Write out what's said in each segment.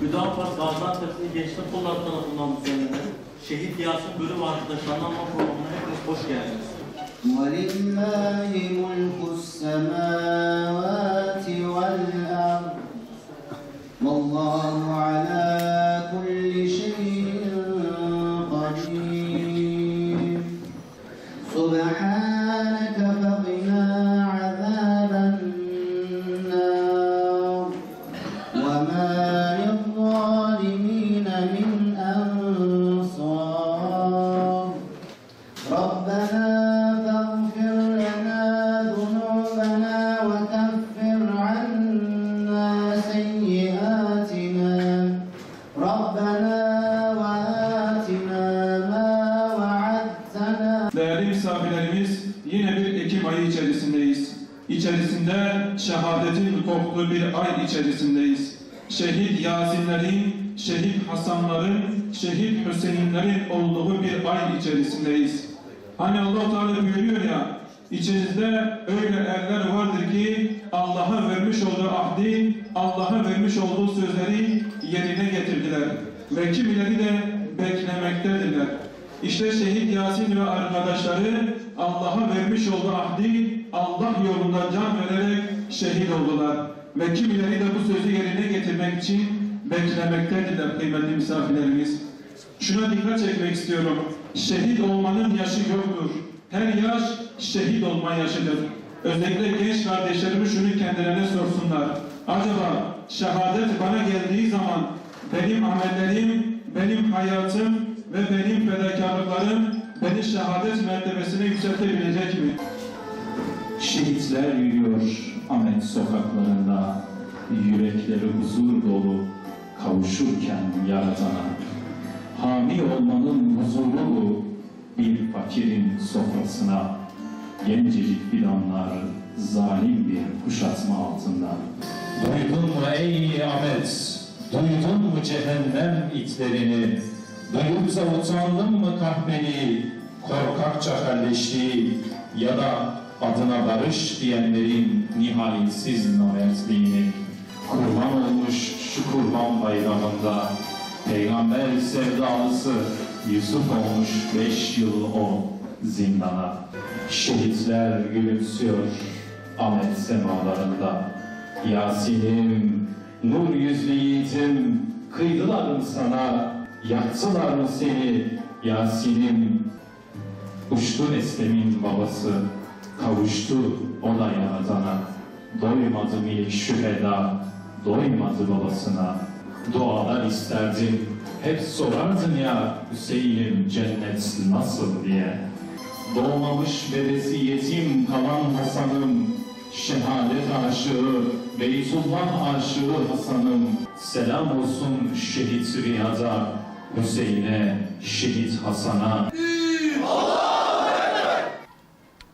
Hüdapar Gaziantep'li Gençlik Kolları tarafından düzenlenen Şehit Yasin Bölüm Ağacı'da şanlanma programına hepiniz hoş geldiniz. ولله ملك السماوات والأرض şehadetin koktuğu bir ay içerisindeyiz. Şehit Yasinlerin, şehit Hasanların, şehit Hüseyinlerin olduğu bir ay içerisindeyiz. Hani Allah Teala buyuruyor ya, içinizde öyle erler vardır ki Allah'a vermiş olduğu ahdi, Allah'a vermiş olduğu sözleri yerine getirdiler. Ve kimileri de beklemektedirler. İşte şehit Yasin ve arkadaşları Allah'a vermiş olduğu ahdi Allah yolunda can vererek şehit oldular. Ve kimileri de bu sözü yerine getirmek için beklemektedirler kıymetli misafirlerimiz. Şuna dikkat çekmek istiyorum. Şehit olmanın yaşı yoktur. Her yaş şehit olma yaşıdır. Özellikle genç kardeşlerimiz şunu kendilerine sorsunlar. Acaba şehadet bana geldiği zaman benim amellerim, benim hayatım ve benim fedakarlıklarım beni şehadet mertebesine yükseltebilecek mi? Şehitler yürüyor Ahmet sokaklarında, yürekleri huzur dolu kavuşurken Yaradan'a. Hami olmanın huzuru bu bir fakirin sofrasına. Gencecik fidanlar zalim bir kuşatma altında. Duydun mu ey Ahmet, duydun mu cehennem itlerini? Duyup utandın mı kahveni, korkakça halleştiği ya da adına barış diyenlerin nihayetsiz namertliğini? Kurban olmuş şu kurban bayramında, peygamber sevdalısı Yusuf olmuş beş yıl o zindana. Şehitler gülümsüyor Ahmet semalarında. Yasin'im, nur yüzlü yiğidim, kıydılar mı sana, yaktılar mı seni Yasin'im? Uçtu Eslem'in babası, kavuştu o da yaradana. Doymadı minik şüheda, doymadı babasına. Dualar isterdin, hep sorardın ya Hüseyin'im cennet nasıl diye. Doğmamış bebesi yetim kalan Hasan'ım, şehadet aşığı, Beytullah aşığı Hasan'ım. Selam olsun şehit Riyad'a, Hüseyin'e, şehit Hasan'a.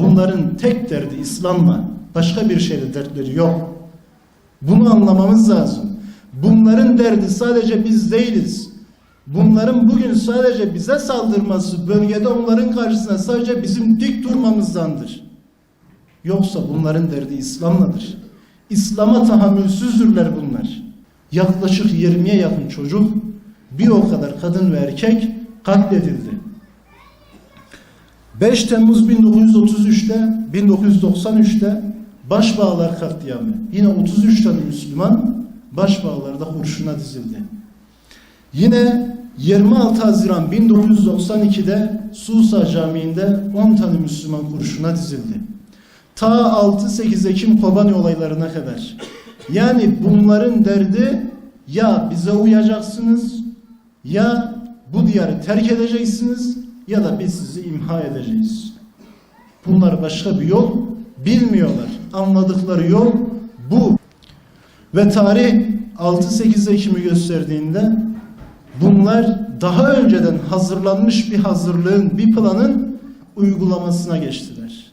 Bunların tek derdi İslam'la başka bir şeyle dertleri yok. Bunu anlamamız lazım. Bunların derdi sadece biz değiliz. Bunların bugün sadece bize saldırması bölgede onların karşısına sadece bizim dik durmamızdandır. Yoksa bunların derdi İslam'ladır. İslam'a tahammülsüzdürler bunlar. Yaklaşık 20'ye yakın çocuk, bir o kadar kadın ve erkek katledildi. 5 Temmuz 1933'te, 1993'te Başbağlar katliamı. Yine 33 tane Müslüman Başbağlar'da kurşuna dizildi. Yine 26 Haziran 1992'de Susa Camii'nde 10 tane Müslüman kurşuna dizildi. Ta 6-8 Ekim Kobani olaylarına kadar. Yani bunların derdi ya bize uyacaksınız ya bu diyarı terk edeceksiniz ya da biz sizi imha edeceğiz. Bunlar başka bir yol bilmiyorlar. Anladıkları yol bu. Ve tarih 6-8 Ekim'i gösterdiğinde bunlar daha önceden hazırlanmış bir hazırlığın, bir planın uygulamasına geçtiler.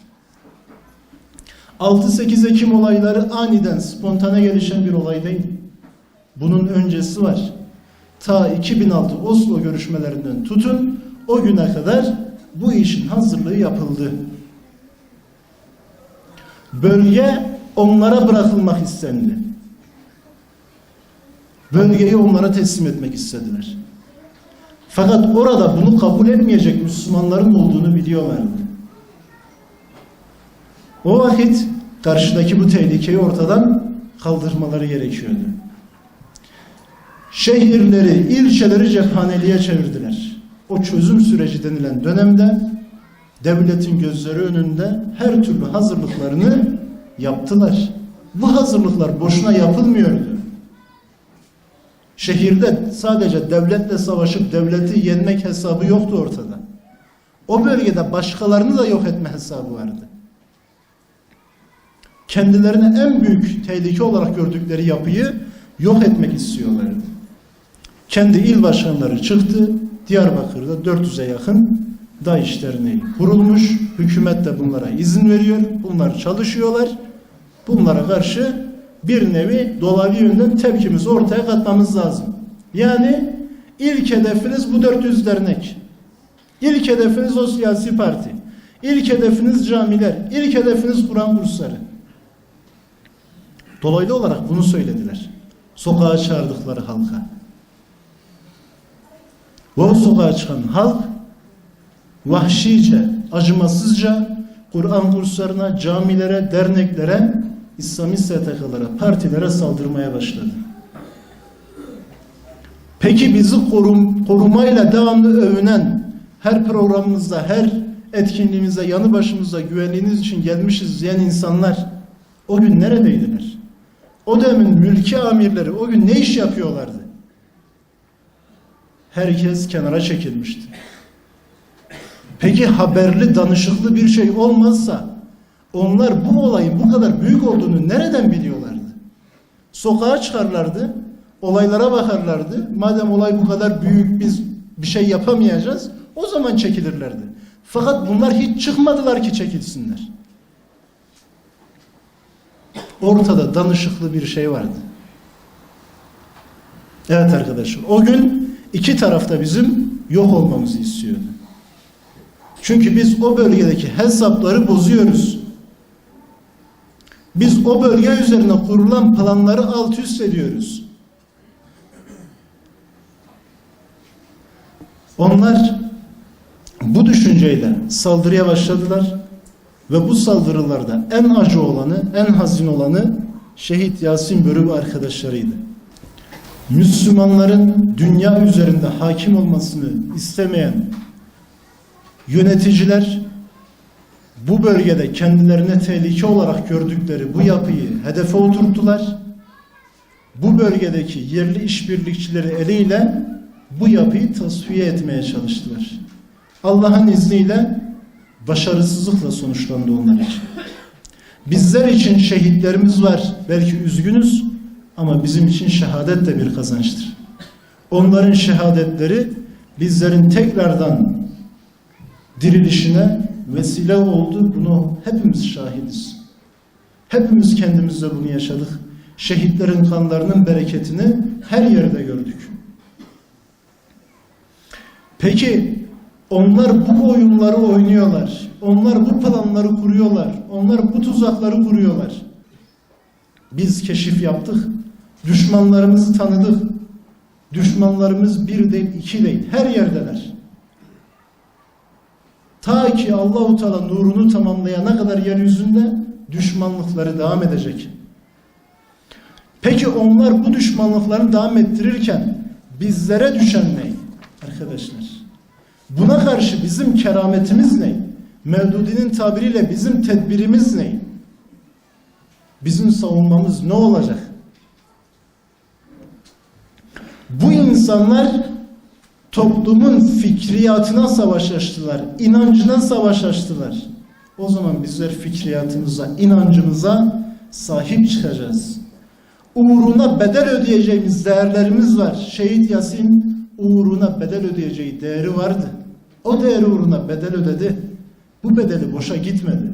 6-8 Ekim olayları aniden spontane gelişen bir olay değil. Bunun öncesi var. Ta 2006 Oslo görüşmelerinden tutun o güne kadar bu işin hazırlığı yapıldı. Bölge onlara bırakılmak istendi. Bölgeyi onlara teslim etmek istediler. Fakat orada bunu kabul etmeyecek Müslümanların olduğunu biliyorlardı. O vakit karşıdaki bu tehlikeyi ortadan kaldırmaları gerekiyordu. Şehirleri, ilçeleri cephaneliğe çevirdiler. O çözüm süreci denilen dönemde devletin gözleri önünde her türlü hazırlıklarını yaptılar. Bu hazırlıklar boşuna yapılmıyordu. Şehirde sadece devletle savaşıp devleti yenmek hesabı yoktu ortada. O bölgede başkalarını da yok etme hesabı vardı. Kendilerine en büyük tehlike olarak gördükleri yapıyı yok etmek istiyorlardı. Kendi il başkanları çıktı. Diyarbakır'da 400'e yakın DAEŞ Derneği kurulmuş. Hükümet de bunlara izin veriyor. Bunlar çalışıyorlar. Bunlara karşı bir nevi dolaylı yönden tepkimizi ortaya katmamız lazım. Yani ilk hedefiniz bu 400 dernek. İlk hedefiniz o siyasi parti. İlk hedefiniz camiler. İlk hedefiniz Kur'an kursları. Dolaylı olarak bunu söylediler. Sokağa çağırdıkları halka. O sokağa çıkan halk vahşice, acımasızca Kur'an kurslarına, camilere, derneklere, İslami STK'lara, partilere saldırmaya başladı. Peki bizi korum, korumayla devamlı övünen, her programımızda, her etkinliğimizde, yanı başımızda güvenliğiniz için gelmişiz diyen insanlar o gün neredeydiler? O dönemin mülki amirleri o gün ne iş yapıyorlardı? Herkes kenara çekilmişti. Peki haberli, danışıklı bir şey olmazsa onlar bu olayın bu kadar büyük olduğunu nereden biliyorlardı? Sokağa çıkarlardı, olaylara bakarlardı. Madem olay bu kadar büyük biz bir şey yapamayacağız, o zaman çekilirlerdi. Fakat bunlar hiç çıkmadılar ki çekilsinler. Ortada danışıklı bir şey vardı. Evet arkadaşlar, o gün iki tarafta bizim yok olmamızı istiyordu. Çünkü biz o bölgedeki hesapları bozuyoruz. Biz o bölge üzerine kurulan planları alt üst ediyoruz. Onlar bu düşünceyle saldırıya başladılar ve bu saldırılarda en acı olanı, en hazin olanı şehit Yasin Börü arkadaşlarıydı. Müslümanların dünya üzerinde hakim olmasını istemeyen yöneticiler bu bölgede kendilerine tehlike olarak gördükleri bu yapıyı hedefe oturttular. Bu bölgedeki yerli işbirlikçileri eliyle bu yapıyı tasfiye etmeye çalıştılar. Allah'ın izniyle başarısızlıkla sonuçlandı onlar için. Bizler için şehitlerimiz var. Belki üzgünüz ama bizim için şehadet de bir kazançtır. Onların şehadetleri bizlerin tekrardan dirilişine vesile oldu. Bunu hepimiz şahidiz. Hepimiz kendimizde bunu yaşadık. Şehitlerin kanlarının bereketini her yerde gördük. Peki onlar bu oyunları oynuyorlar. Onlar bu planları kuruyorlar. Onlar bu tuzakları kuruyorlar. Biz keşif yaptık. Düşmanlarımızı tanıdık. Düşmanlarımız bir değil, iki değil. Her yerdeler. Ta ki Allahu Teala nurunu tamamlayana kadar yeryüzünde düşmanlıkları devam edecek. Peki onlar bu düşmanlıklarını devam ettirirken bizlere düşen ne? Arkadaşlar. Buna karşı bizim kerametimiz ne? Mevdudi'nin tabiriyle bizim tedbirimiz ne? Bizim savunmamız ne olacak? Bu insanlar toplumun fikriyatına savaş açtılar, inancına savaş açtılar. O zaman bizler fikriyatımıza, inancımıza sahip çıkacağız. Uğruna bedel ödeyeceğimiz değerlerimiz var. Şehit Yasin uğruna bedel ödeyeceği değeri vardı. O değeri uğruna bedel ödedi. Bu bedeli boşa gitmedi.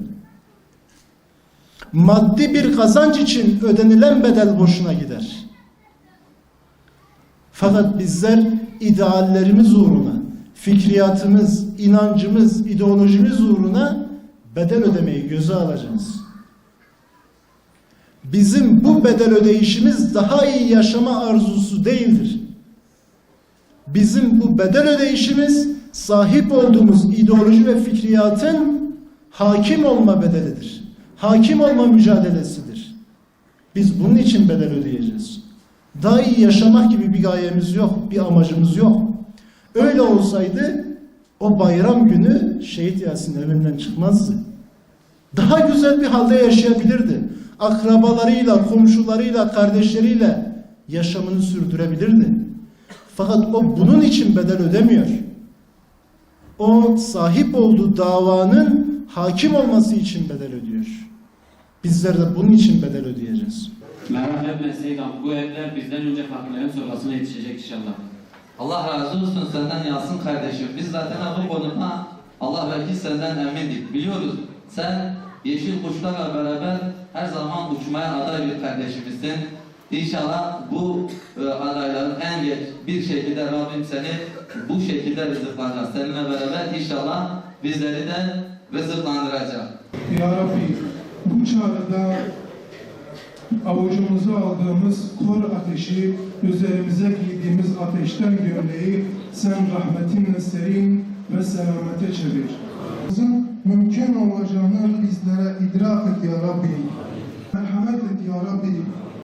Maddi bir kazanç için ödenilen bedel boşuna gider. Fakat bizler ideallerimiz uğruna, fikriyatımız, inancımız, ideolojimiz uğruna bedel ödemeyi göze alacağız. bizim bu bedel ödeyişimiz daha iyi yaşama arzusu değildir. Bizim bu bedel ödeyişimiz sahip olduğumuz ideoloji ve fikriyatın hakim olma bedelidir. Hakim olma mücadelesidir. Biz bunun için bedel ödeyeceğiz. Daha iyi yaşamak gibi bir gayemiz yok, bir amacımız yok. Öyle olsaydı o bayram günü şehit Yasin evinden çıkmazdı. Daha güzel bir halde yaşayabilirdi. Akrabalarıyla, komşularıyla, kardeşleriyle yaşamını sürdürebilirdi. Fakat o bunun için bedel ödemiyor. O sahip olduğu davanın hakim olması için bedel ödüyor. Bizler de bunun için bedel ödeyeceğiz. Merak etme Seyyidam, bu evler bizden önce fakirlerin sofrasına yetişecek inşallah. Allah razı olsun senden Yasin kardeşim. Biz zaten bu konuda Allah belki senden emindik. Biliyoruz sen yeşil kuşlarla beraber her zaman uçmaya aday bir kardeşimizsin. İnşallah bu e, adayların en geç bir şekilde Rabbim seni bu şekilde rızıklandıracak. Seninle beraber inşallah bizleri de rızıklandıracak. Ya Rabbi bu çağrıda avucumuza aldığımız kor ateşi, üzerimize giydiğimiz ateşten gömleği sen rahmetinle serin ve selamete çevir. Bizim mümkün olacağını bizlere idrak et ya Rabbi. Merhamet et ya Rabbi.